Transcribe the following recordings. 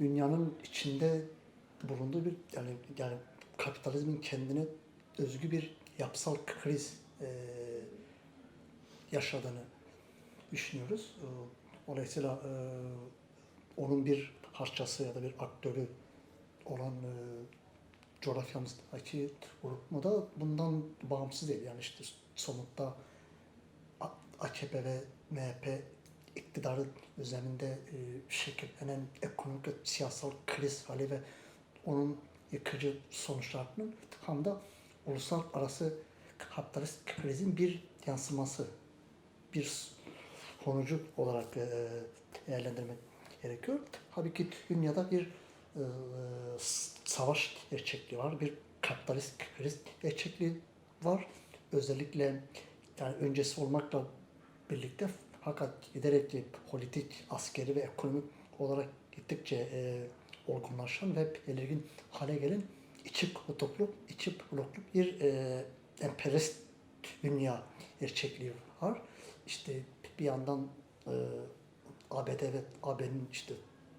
dünyanın içinde bulunduğu bir yani yani kapitalizmin kendine özgü bir yapısal kriz e, yaşadığını düşünüyoruz. E, Dolayısıyla e, onun bir parçası ya da bir aktörü olan e, coğrafyamızdaki grup da bundan bağımsız değil. Yani işte somutta AKP ve MHP iktidarı üzerinde e, şekillenen ekonomik ve siyasal kriz hali ve onun yıkıcı sonuçlarının tam da uluslararası kapitalist krizin bir yansıması, bir sonucu olarak e, değerlendirmek gerekiyor. Tabii ki dünyada bir e, savaş gerçekliği var, bir kapitalist kriz gerçekliği var. Özellikle yani öncesi olmakla birlikte fakat giderek de politik, askeri ve ekonomik olarak gittikçe e, olgunlaşan ve belirgin hale gelen içi kutuplu, içi bloklu bir e, emperyalist dünya gerçekliği var. İşte bir yandan e, ABD ve AB'nin işte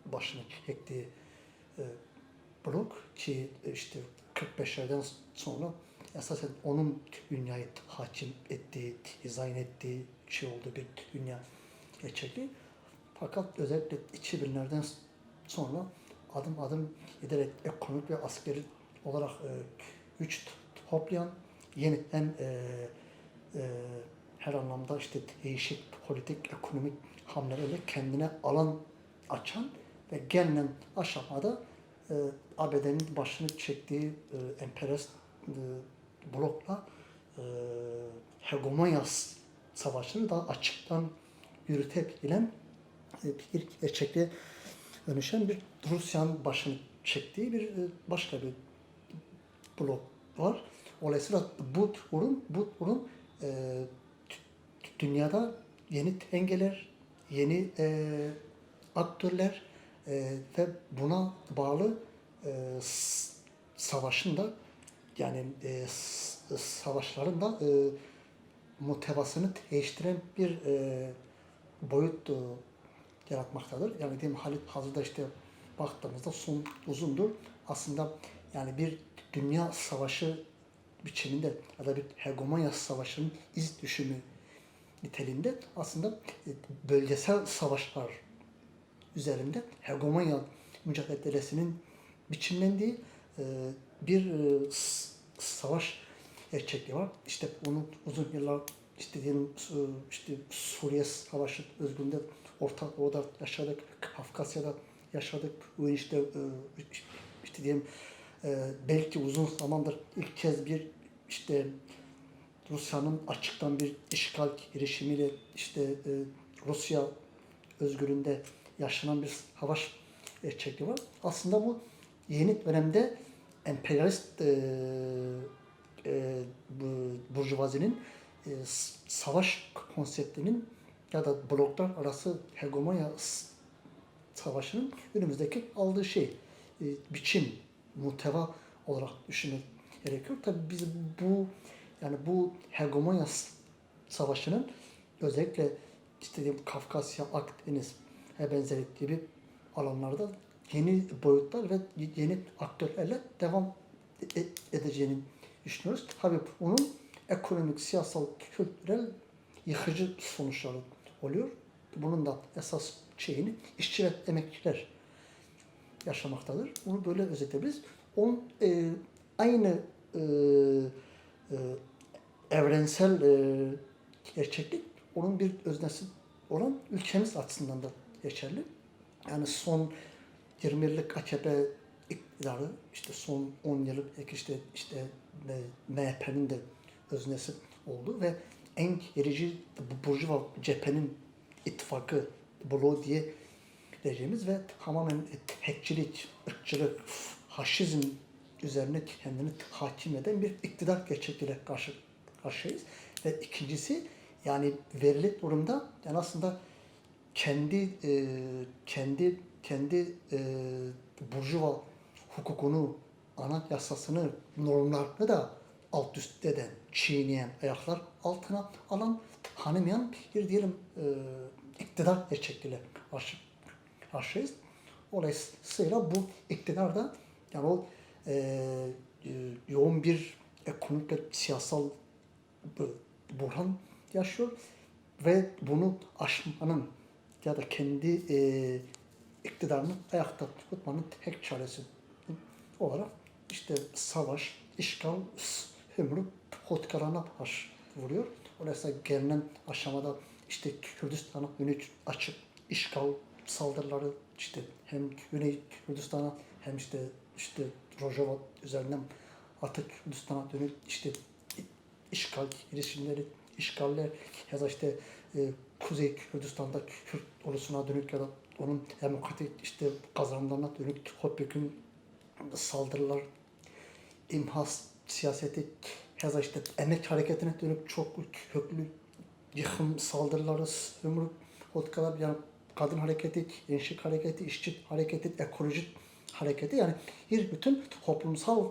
başını çektiği e, blok ki işte 45'lerden sonra esasen onun dünyayı hakim ettiği, dizayn ettiği şey olduğu bir dünya gerçekliği. Fakat özellikle 2000'lerden sonra adım adım giderek ekonomik ve askeri olarak e, güç toplayan yeni hem e, e, her anlamda işte değişik politik, ekonomik hamlelerle kendine alan açan ve gelinen aşamada e, ABD'nin başını çektiği e, emperyalist e, blokla e, hegemonya savaşını daha açıktan yürütebilen e, bir gerçekliğe dönüşen bir Rusya'nın başını çektiği bir e, başka bir blok var. Dolayısıyla bu durum, bu durum e, dünyada yeni dengeler, yeni e, aktörler e, ve buna bağlı e, savaşın yani e, savaşların e, muhtevasını değiştiren bir e, boyut e, yaratmaktadır. Yani diyelim Halit Hazır'da işte baktığımızda son uzundur. Aslında yani bir dünya savaşı biçiminde ya da bir hegemonya savaşının iz düşümü niteliğinde aslında e, bölgesel savaşlar üzerinde hegemonya mücadelesinin biçimlendiği e, bir e, savaş gerçekliği var. İşte onun uzun yıllar işte diyelim Su- işte Suriye Savaşı özgürlüğünde Orta Doğu'da yaşadık, Kafkasya'da yaşadık. Bu işte e, işte diyelim e, belki uzun zamandır ilk kez bir işte Rusya'nın açıktan bir işgal girişimiyle işte e, Rusya özgürlüğünde yaşanan bir savaş gerçekliği var. Aslında bu yeni dönemde emperyalist e, bu burjuvazinin e, savaş konseptinin ya da bloklar arası hegemonya savaşının önümüzdeki aldığı şey e, biçim, muhteva olarak düşünmek gerekiyor. Tabii biz bu yani bu hegemonya savaşının özellikle işte diyelim Kafkasya, Akdeniz ve benzeri gibi alanlarda yeni boyutlar ve yeni aktörlerle devam e- düşünüyoruz. Tabii bunun ekonomik, siyasal, kültürel yıkıcı sonuçları oluyor. Bunun da esas şeyini işçi ve emekçiler yaşamaktadır. Bunu böyle özetleyebiliriz. Onun e, aynı e, e, evrensel e, gerçeklik onun bir öznesi olan ülkemiz açısından da geçerli. Yani son 20 yıllık AKP iktidarı işte son 10 yıllık işte işte MHP'nin de öznesi oldu ve en gerici bu Burjuva cephenin ittifakı bloğu diye diyeceğimiz ve tamamen tekçilik, ırkçılık, faşizm üzerine kendini hakim eden bir iktidar gerçekliğiyle karşı karşıyayız. Ve ikincisi yani verili durumda yani aslında kendi e, kendi kendi e, burjuva hukukunu, ana yasasını, normlarını da alt üst eden, çiğneyen, ayaklar altına alan, tanımayan bir diyelim e, iktidar gerçekliğiyle karşı, karşıyayız. Dolayısıyla bu iktidar da yani o e, e, yoğun bir ekonomik ve siyasal bu- buhran yaşıyor ve bunu aşmanın ya da kendi e, iktidarını ayakta tutmanın tek çaresi olarak işte savaş, işgal, sömürü politikalarına baş vuruyor. Dolayısıyla gelinen aşamada işte Kürdistan'a yönelik açık işgal saldırıları işte hem Güney Kürdistan'a hem işte işte Rojava üzerinden Batı Kürdistan'a dönük işte işgal girişimleri, işgaller ya da işte e, Kuzey Kürdistan'da Kürt ulusuna dönük ya da onun demokratik işte kazanımlarına dönük Hopyek'ün saldırılar, imhas siyaseti ya da işte emek hareketine dönük çok köklü yıkım saldırıları, sömürü politikalar yani kadın hareketi, gençlik hareketi, işçi hareketi, ekolojik hareketi yani bir bütün toplumsal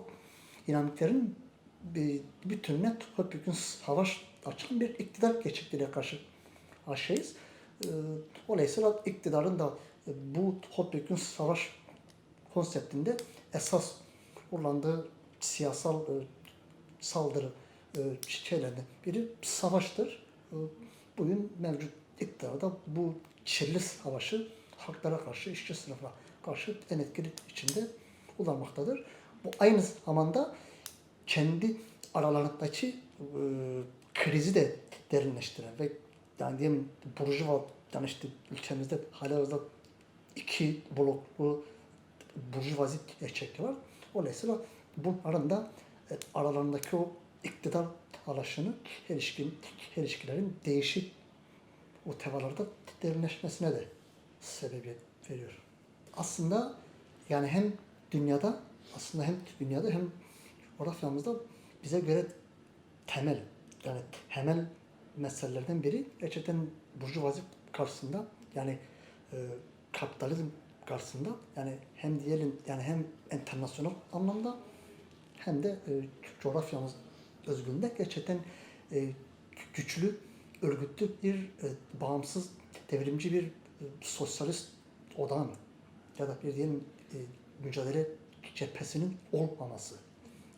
dinamiklerin bir bütününe topyekun savaş açan bir iktidar geçikliğine karşı karşıyayız. Ee, Dolayısıyla iktidarın da bu topyekun savaş konseptinde esas kullandığı siyasal e, saldırı e, şeylerden biri savaştır. E, Bugün mevcut iktidarda bu kirli savaşı halklara karşı, işçi sınıfına karşı en etkili içinde kullanmaktadır. Bu aynı zamanda kendi aralarındaki e, krizi de derinleştiren ve yani diyelim burjuva yani işte ülkemizde halihazırda iki bloklu burjuvazi gerçekliği var. Dolayısıyla bunların da e, aralarındaki o iktidar alaşını, ilişkin, ilişkilerin değişik o tevalarda derinleşmesine de sebebiyet veriyor. Aslında yani hem dünyada aslında hem dünyada hem coğrafyamızda bize göre temel yani temel meselelerden biri gerçekten burjuvazi karşısında yani e, kapitalizm karşısında yani hem diyelim yani hem internasyonel anlamda hem de e, coğrafyamız özgürlüğünde gerçekten e, güçlü, örgütlü bir e, bağımsız, devrimci bir e, sosyalist odağın ya da bir diyelim e, mücadele cephesinin olmaması.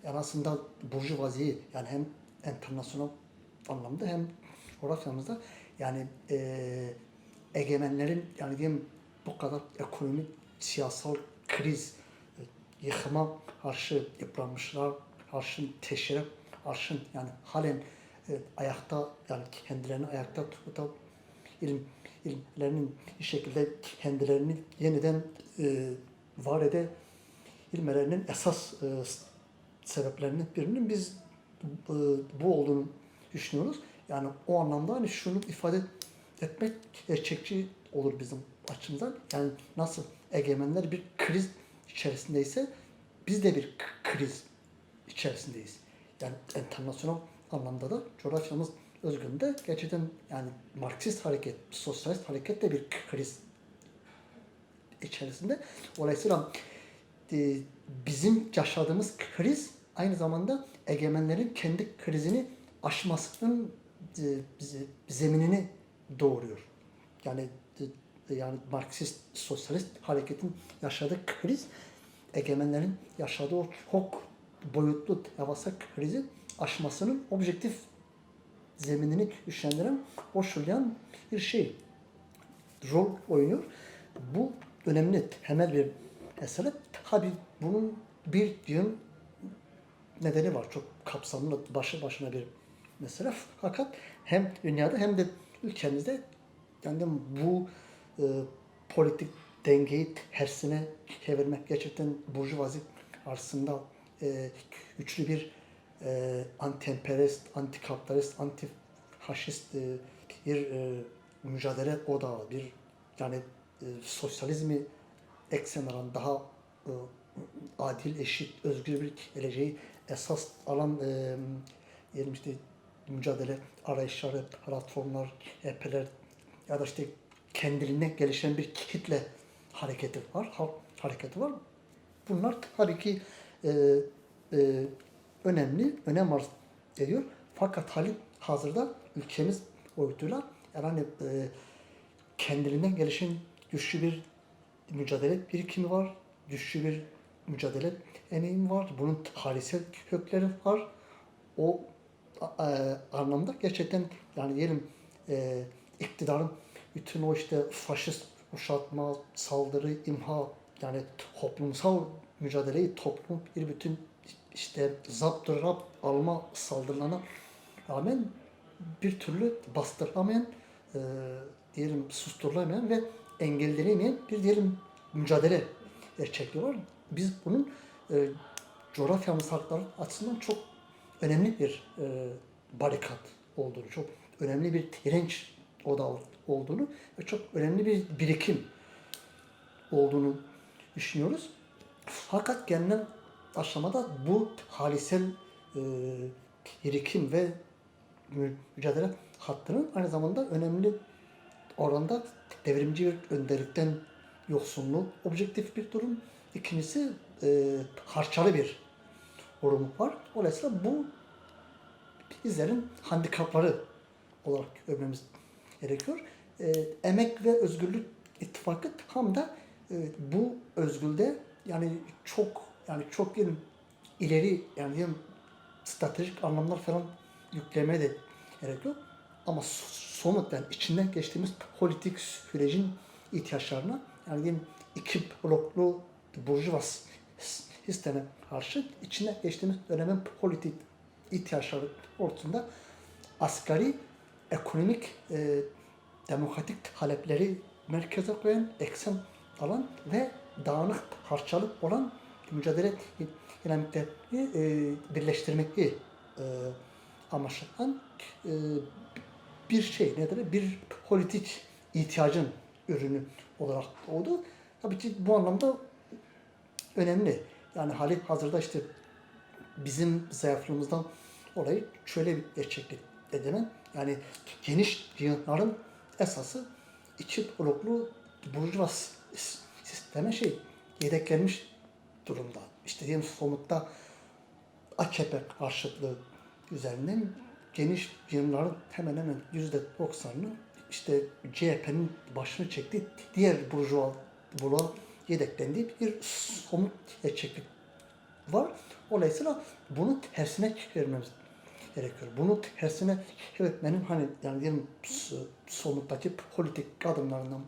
Yani aslında burjuvaziyi yani hem internasyonel anlamda hem coğrafyamızda yani e, egemenlerin yani diyelim bu kadar ekonomik, siyasal kriz, e, yıkıma karşı yıpranmışlar, karşı teşhire karşı yani halen e, ayakta yani kendilerini ayakta tutup ilim, ilimlerinin bir şekilde kendilerini yeniden e, var ede ilmelerinin esas e, sebeplerinin birinin biz e, bu olduğunu düşünüyoruz. Yani o anlamda hani şunu ifade etmek gerçekçi olur bizim açımızdan. Yani nasıl egemenler bir kriz içerisindeyse biz de bir kriz içerisindeyiz. Yani internasyonel anlamda da coğrafyamız özgünde gerçekten yani Marksist hareket, sosyalist hareket de bir kriz içerisinde. Dolayısıyla e, bizim yaşadığımız kriz aynı zamanda egemenlerin kendi krizini aşmasının e, zeminini doğuruyor. Yani e, yani Marksist sosyalist hareketin yaşadığı kriz egemenlerin yaşadığı o çok boyutlu devasa krizi aşmasının objektif zeminini güçlendiren, koşullayan bir şey rol oynuyor. Bu önemli, temel bir mesele. Tabii bunun bir yığın nedeni var. Çok kapsamlı, başı başına bir mesele. Fakat hem dünyada hem de ülkemizde yani bu e, politik dengeyi tersine çevirmek gerçekten burjuvazi karşısında e, güçlü bir e, anti-emperyalist, anti-kapitalist, anti-faşist e, bir e, mücadele odağı, bir yani e, sosyalizmi eksen alan daha e, adil, eşit, özgür bir geleceği esas alan e, diyelim işte mücadele arayışları, platformlar, EP'ler ya da işte kendiliğinden gelişen bir kitle hareketi var, halk hareketi var. Bunlar tabii ki e, e, önemli, önem arz ediyor. Fakat hali hazırda ülkemiz boyutuyla yani e, kendiliğinden gelişen güçlü bir mücadele birikimi var, güçlü bir mücadele emeğim var, bunun tarihsel kökleri var. O e, anlamda gerçekten yani diyelim e, iktidarın bütün o işte faşist kuşatma, saldırı, imha yani toplumsal mücadeleyi toplum bir bütün işte zapt rap alma saldırılarına rağmen bir türlü bastıramayan, e, diyelim susturulamayan ve engellenemeyen bir diyelim mücadele gerçekliği var. Biz bunun e, coğrafyamız hakları açısından çok önemli bir e, barikat olduğunu, çok önemli bir direnç odağı olduğunu ve çok önemli bir birikim olduğunu düşünüyoruz. Fakat gelinen aşamada bu halisel e, birikim ve mü- mücadele hattının aynı zamanda önemli oranda devrimci bir önderlikten yoksunluğu objektif bir durum. İkincisi e, harçalı bir durum var. Dolayısıyla bu bizlerin handikapları olarak görmemiz gerekiyor. E, Emek ve Özgürlük İttifakı tam da e, bu özgürlüğe yani çok yani çok diyelim ileri yani diyelim stratejik anlamlar falan yüklemeye de gerek yok. Ama so- somut yani içinden geçtiğimiz politik sürecin ihtiyaçlarına yani diyelim iki bloklu burjuva s- sisteme karşı içine geçtiğimiz dönemin politik ihtiyaçları ortasında asgari ekonomik e, demokratik talepleri merkeze koyan, eksen alan ve dağınık parçalı olan mücadele dinamiklerini e, birleştirmeyi e, amaçlayan e, bir şey nedir? Bir politik ihtiyacın ürünü olarak doğdu. Tabii ki bu anlamda önemli. Yani hali hazırda işte bizim zayıflığımızdan dolayı şöyle bir gerçeklik edemem. Yani geniş yığınların esası içi bloklu burjuva sisteme şey yedeklenmiş durumda. İşte diyelim somutta AKP karşıtlığı üzerinden geniş yığınların hemen hemen yüzde doksanını işte CHP'nin başını çektiği diğer burjuva bloğa yedeklendiği bir somut gerçeklik var. Dolayısıyla bunu tersine çevirmemiz gerekiyor. Bunu tersine çevirmenin hani yani diyelim s- somuttaki politik adımlarından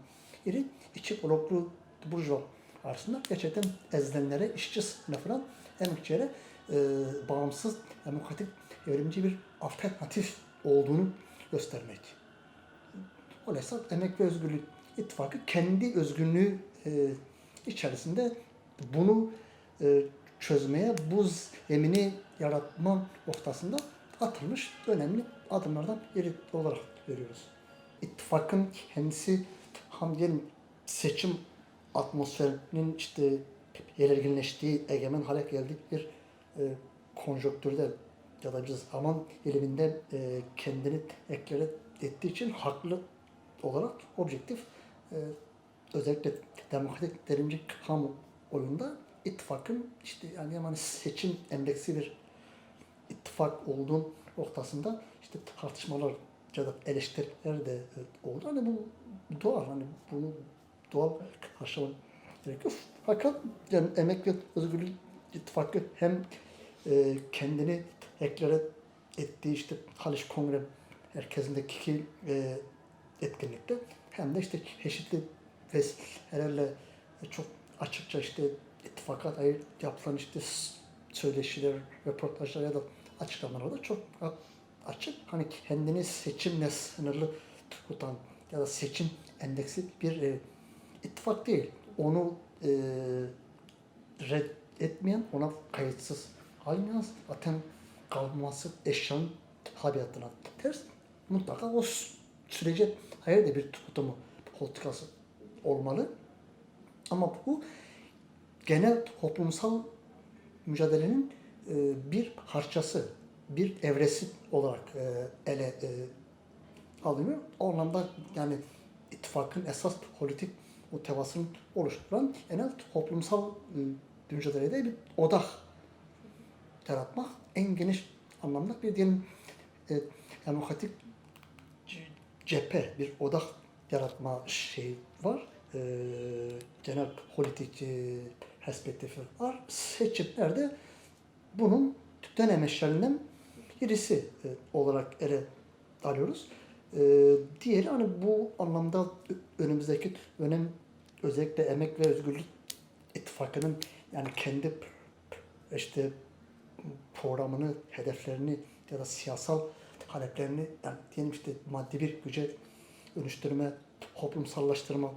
biri içi bloklu burjuva arasında gerçekten ezilenlere, işçi sınıfına, emekçilere e, bağımsız, demokratik, evrimci bir alternatif olduğunu göstermek. Dolayısıyla Emek ve Özgürlük İttifakı kendi özgünlüğü e, içerisinde bunu e, çözmeye, bu zemini yaratma noktasında atılmış önemli adımlardan biri olarak görüyoruz. İttifakın kendisi ham diyelim seçim atmosferinin işte belirginleştiği, egemen hale geldiği bir e, konjonktürde ya da bir zaman diliminde e, kendini eklere ettiği için haklı olarak objektif e, özellikle demokratik devrimci kamu oyunda ittifakın işte yani yani seçim endeksi bir ittifak olduğun noktasında işte tartışmalar ya da eleştiriler de e, oldu. Hani bu doğal hani bunu doğal karşılamak gerekiyor. Fakat yani Emek ve Özgürlük İttifakı hem e, kendini eklere ettiği işte Haliç Kongre merkezindeki e, etkinlikte hem de işte çeşitli vesilelerle çok açıkça işte ittifaka dair yapılan işte söyleşiler, röportajlar ya da açıklamalarda çok açık. Hani kendini seçimle sınırlı tutan ya da seçim endeksi bir e, ittifak değil. Onu e, reddetmeyen, ona kayıtsız almayan, zaten kalması eşyanın tabiatına ters. Mutlaka o sü- sürece hayır da bir tutumu, politikası olmalı. Ama bu genel toplumsal mücadelenin bir parçası, bir evresi olarak e, ele e, alınıyor. O anlamda yani ittifakın esas politik muhtevasını oluşturan genel toplumsal e, mücadelede bir odak yaratmak en geniş anlamda bir diyelim e, demokratik cephe, bir odak yaratma şeyi var. e, genel politik e, perspektifi var. Seçimlerde bunun dönemeçlerinden birisi e, olarak ele alıyoruz. E, diğeri hani bu anlamda önümüzdeki dönem özellikle Emek ve Özgürlük İttifakı'nın yani kendi işte programını, hedeflerini ya da siyasal taleplerini yani diyelim işte maddi bir güce dönüştürme, toplumsallaştırma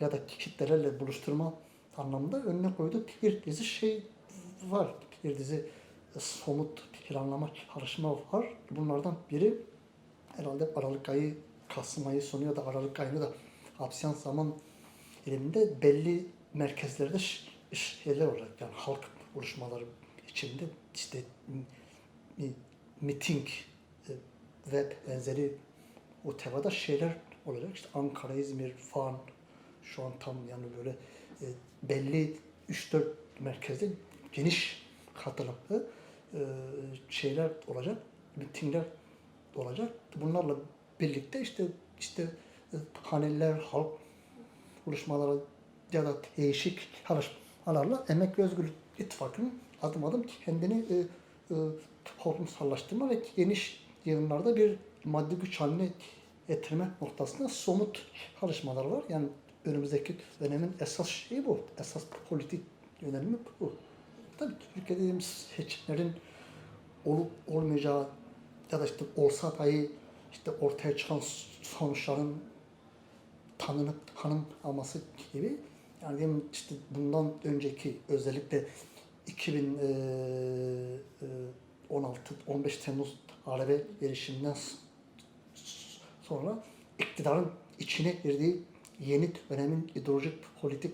ya da kitlelerle buluşturma anlamda önüne koyduğu bir dizi şey var. Bir dizi somut planlama çalışma var. Bunlardan biri herhalde Aralık ayı, Kasım ayı sonu ya da Aralık ayını da hapsiyan zaman diliminde belli merkezlerde şeyler olacak. Yani halk buluşmaları içinde işte mi- miting ve benzeri o tevada şeyler olacak. İşte Ankara, İzmir, Van şu an tam yani böyle e, belli 3-4 merkezde geniş katılımlı e, şeyler olacak, mitingler olacak. Bunlarla birlikte işte işte e, paneller, halk buluşmaları ya da değişik çalışmalarla Emek ve Özgürlük İttifakı'nın adım adım kendini e, e, toplumsallaştırma ve geniş yığınlarda bir maddi güç haline getirme noktasında somut çalışmalar var. Yani önümüzdeki dönemin esas şeyi bu. Esas politik yönelimi bu. Tabii Türkiye'de dediğimiz seçimlerin olup olmayacağı ya da işte olsa dahi işte ortaya çıkan sonuçların tanınıp tanınmaması gibi yani diyelim işte bundan önceki özellikle 2016 15 Temmuz darbe girişiminden sonra iktidarın içine girdiği yeni dönemin ideolojik politik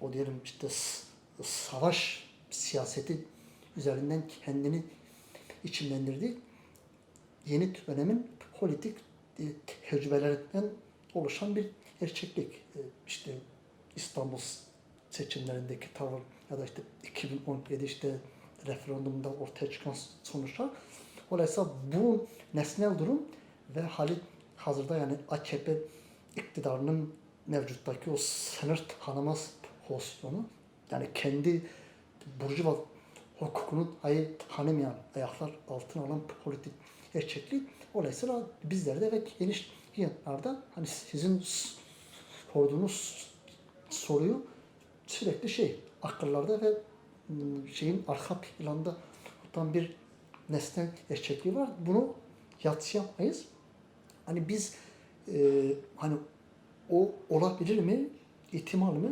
o diyelim işte savaş siyaseti üzerinden kendini içimlendirdiği yeni dönemin politik e, tecrübelerinden oluşan bir gerçeklik. E, İşte İstanbul seçimlerindeki tavır ya da işte 2017 işte referandumda ortaya çıkan sonuçlar. Dolayısıyla bu nesnel durum ve hali hazırda yani AKP iktidarının mevcuttaki o sınır tanımaz pozisyonu yani kendi burjuva hukukunu ayı tanımayan ayaklar altına alan politik gerçeklik. Dolayısıyla bizler de ve geniş yıllarda hani sizin sorduğunuz soruyu sürekli şey akıllarda ve ım, şeyin arka planda tutan bir nesne gerçekliği var. Bunu yatsıyamayız. Hani biz e, hani o olabilir mi? İhtimal mi?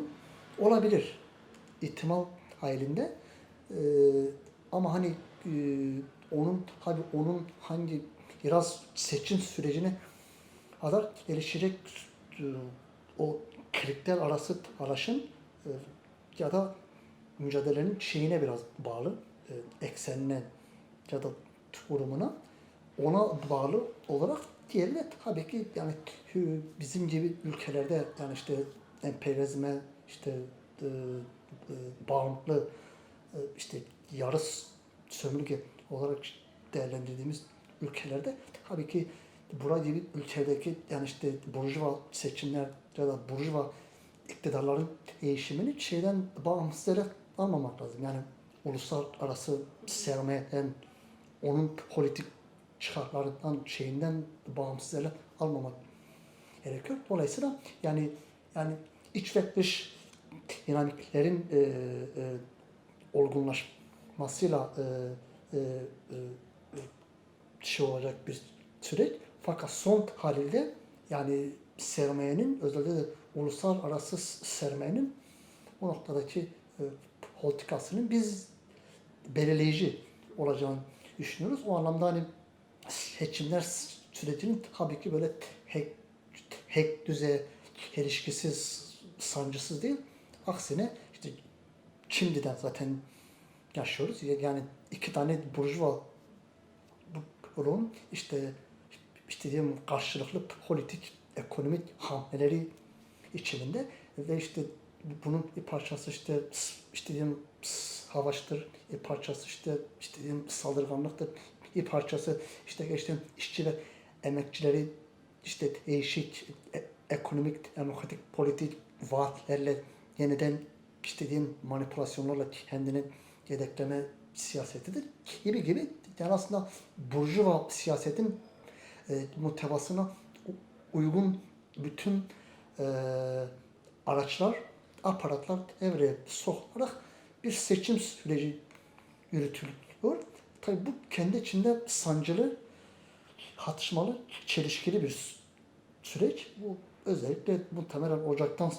Olabilir. İhtimal halinde. E, ama hani e, onun tabi onun hangi biraz seçim sürecine kadar gelişecek e, o kriter arası alaşım e, ya da mücadelenin şeyine biraz bağlı, e, eksenine ya da durumuna ona bağlı olarak diğeri de tabii ki yani bizim gibi ülkelerde yani işte emperyalizme işte e, bağımlı e, işte yarı sömürge olarak değerlendirdiğimiz ülkelerde tabii ki bura gibi ülkedeki yani işte burjuva seçimler ya da burjuva iktidarların değişimini şeyden bağımsız ele almamak lazım. Yani uluslararası sermayeden, onun politik çıkarlarından, şeyinden bağımsız ele almamak gerekiyor. Dolayısıyla yani yani iç ve dış dinamiklerin e, e, olgunlaşmasıyla e, e, e, e, şey olacak bir süreç. Fakat son halinde yani sermayenin özellikle de uluslararası sermayenin bu noktadaki e, politikasının biz belirleyici olacağını düşünüyoruz. O anlamda hani seçimler sürecinin tabii ki böyle tek, tek düze, ilişkisiz, sancısız değil. Aksine işte şimdiden zaten yaşıyoruz. Yani iki tane burjuva bunun işte işte diyelim karşılıklı politik, ekonomik hamleleri içinde ve işte bunun bir parçası işte işte diyelim savaştır, bir parçası işte işte diyelim saldırganlıktır, bir parçası işte işte işçi ve emekçileri işte değişik e- ekonomik, demokratik, politik vaatlerle yeniden istediğin manipülasyonlarla kendini yedekleme siyasetidir gibi gibi yani aslında burjuva siyasetin e, muhtevasına uygun bütün e, araçlar, aparatlar devreye sokularak bir seçim süreci yürütülüyor. Tabii bu kendi içinde sancılı, hatışmalı, çelişkili bir sü- süreç. Bu özellikle muhtemelen Ocak'tan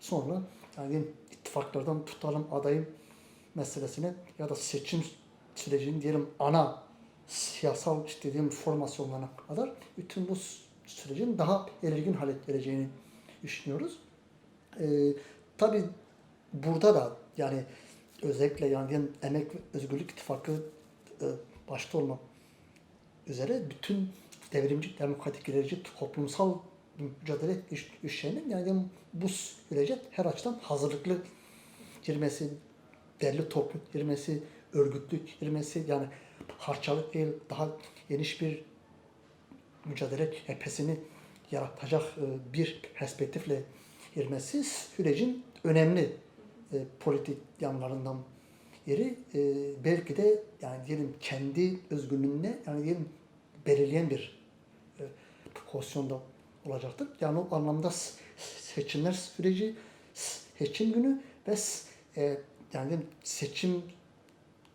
sonra yani ittifaklardan tutalım adayım meselesine ya da seçim sürecinin diyelim ana siyasal işte diyelim formasyonlarına kadar bütün bu sü- sürecin daha belirgin hale geleceğini düşünüyoruz. Ee, tabii burada da yani özellikle yani Emek ve Özgürlük İttifakı e, başta olmak üzere bütün devrimci, demokratik, ilerici, toplumsal mücadele güç- güçlerinin yani bu sürece her açıdan hazırlıklı girmesi, derli toplu girmesi, örgütlü girmesi yani harçalık değil daha geniş bir mücadele cephesini yaratacak e, bir perspektifle girmesi sürecin önemli e, politik yanlarından biri. E, belki de yani diyelim kendi özgünlüğüne yani diyelim belirleyen bir pozisyonda olacaktır. Yani o anlamda seçimler süreci, seçim günü ve e, yani seçim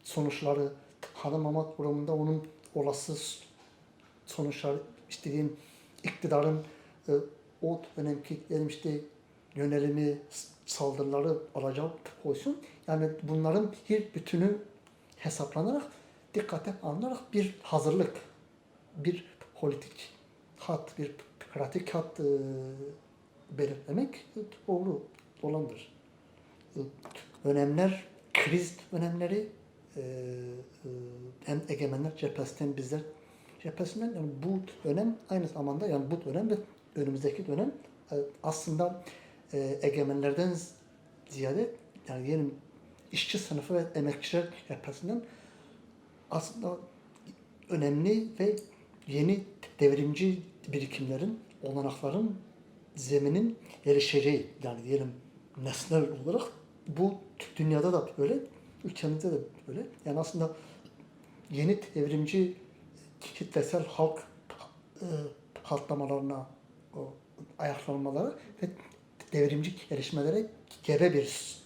sonuçları tanımamak durumunda onun olası sonuçları istediğim iktidarın e, o dönemki diyelim işte yönelimi, saldırıları alacağı pozisyon. Yani bunların bir bütünü hesaplanarak, dikkate alınarak bir hazırlık, bir politik hat, bir pratik hat e, belirlemek doğru olandır. E, Önemler, kriz önemleri e, hem egemenler cephesinden bizler cephesinden yani bu dönem aynı zamanda yani bu dönem ve önümüzdeki dönem aslında egemenlerden ziyade yani diyelim işçi sınıfı ve emekçiler cephesinden aslında önemli ve yeni devrimci birikimlerin, olanakların, zeminin erişeceği yani diyelim nesnel olarak bu dünyada da böyle, ülkemizde de böyle. Yani aslında yeni devrimci kitlesel halk e, patlamalarına, ayaklanmalara ve devrimci gelişmelere gebe bir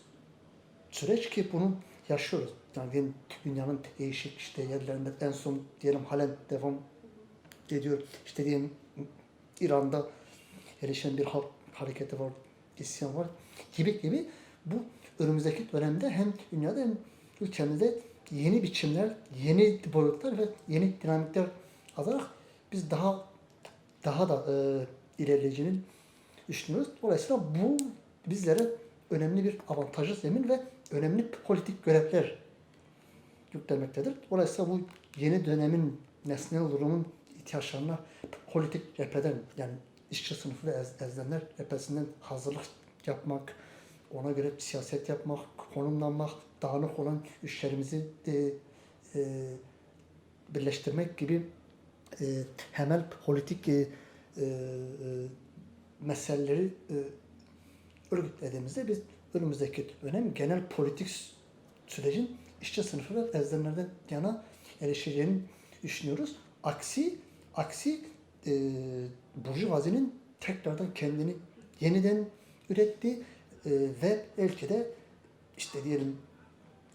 süreç ki bunu yaşıyoruz. Yani dünyanın değişik işte yerlerinde en son diyelim halen devam ediyor. İşte diyelim İran'da gelişen bir halk hareketi var, isyan var gibi gibi bu önümüzdeki dönemde hem dünyada hem ülkemizde yeni biçimler, yeni boyutlar ve yeni dinamikler alarak biz daha daha da e, ilerleyeceğini düşünüyoruz. Dolayısıyla bu bizlere önemli bir avantajlı zemin ve önemli politik görevler yüklemektedir. Dolayısıyla bu yeni dönemin nesnel durumun ihtiyaçlarına politik cepheden yani işçi sınıfı ve ez, ezilenler cephesinden hazırlık yapmak, ona göre siyaset yapmak, konumlanmak, dağınık olan güçlerimizi e, e, birleştirmek gibi e, temel politik e, e, meseleleri e, örgütlediğimizde biz önümüzdeki dönem genel politik sü- sürecin işçi sınıfı ve ezilenlerden yana erişeceğini düşünüyoruz. Aksi aksi e, burjuvazinin tekrardan kendini yeniden üretti e, ve belki işte diyelim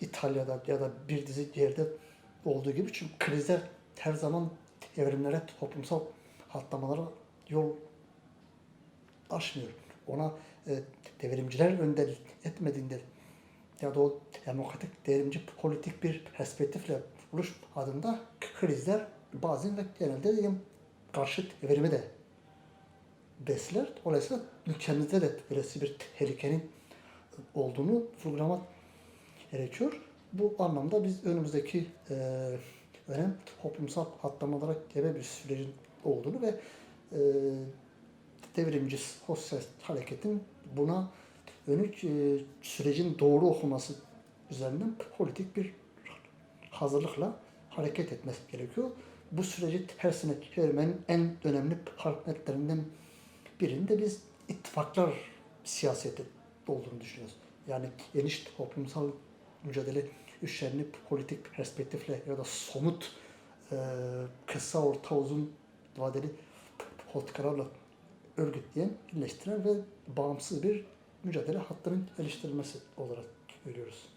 İtalya'da ya da bir dizi yerde olduğu gibi çünkü krizler her zaman evrimlere, toplumsal hatlamalara yol açmıyor. Ona e, devrimciler önderlik etmediğinde ya da o demokratik devrimci politik bir perspektifle buluş adında krizler bazen ve genelde karşıt evrimi de besler. Dolayısıyla ülkemizde de böylesi bir tehlikenin olduğunu vurgulamak gerekiyor. Bu anlamda biz önümüzdeki e, önem toplumsal atlamalara gebe bir sürecin olduğunu ve e, devrimci sosyal hareketin buna dönük e, sürecin doğru okuması üzerinden politik bir hazırlıkla hareket etmesi gerekiyor. Bu süreci tersine çevirmenin en önemli parametrelerinden birinde biz ittifaklar siyaseti olduğunu düşünüyoruz. Yani geniş toplumsal mücadele güçlerini politik perspektifle ya da somut e, kısa, orta, uzun vadeli politikalarla örgütleyen, birleştiren ve bağımsız bir mücadele hattının geliştirilmesi olarak görüyoruz.